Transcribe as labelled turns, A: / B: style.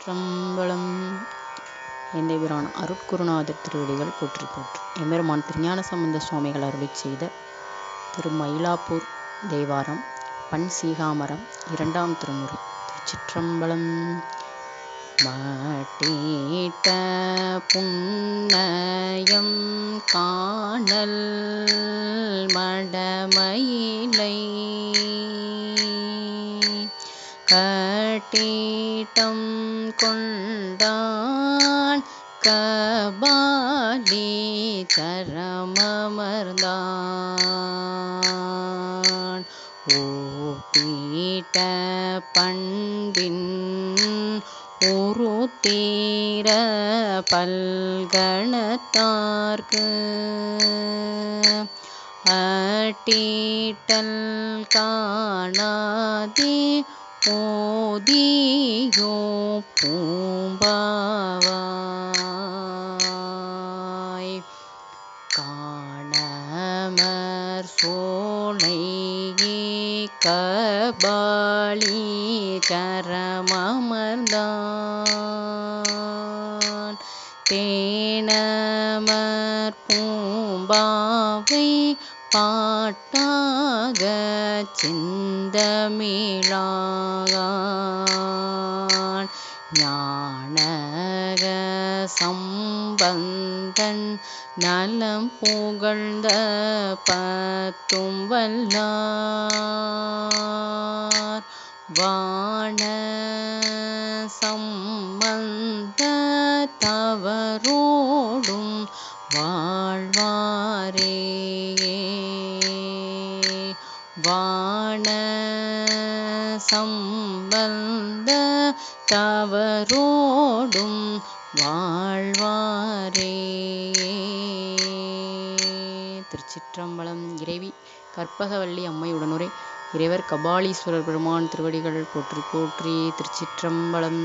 A: திருச்சிற்றம்பலம் எந்தை பிரான் அருட்குருநாதர் திருவடிகள் போற்றி போற்று எம்பெருமான் திருஞான சம்பந்த சுவாமிகள் அருளி செய்த திரு மயிலாப்பூர் தேவாரம் பண் சீகாமரம் இரண்டாம் திருமுறை திருச்சிற்றம்பலம். மாட்டீட்ட புன்னயம் காணல் மடமயிலை பட்டீட்டம் கொண்டான் கபாலி கரமமர்ந்தான் ஓப்பீட்ட பண்பின் ஒரு தீர பல்கணத்தார்க்கு அட்டீட்டல் காணாதே போதியோ பூம்பாவாய். காணமர் சோலை கபாலி கரமமர்ந்தான் தேனமர் பூம்பாவை பாட்டாக சிந்தமிழான் ஞானக சம்பந்தன் நலம் புகழ்ந்த பத்தும் வல்லார் வாண சம்பந்த தவறோடும் வாழ்வாரே சம்பந்த தவரோடும் வாழ்வாரே. திருச்சிற்றம்பலம் இறைவி கற்பகவல்லி அம்மையுடனுரை இறைவர் கபாலீஸ்வரர் பெருமான் திருவடிகள் போற்றி போற்றி திருச்சிற்றம்பலம்.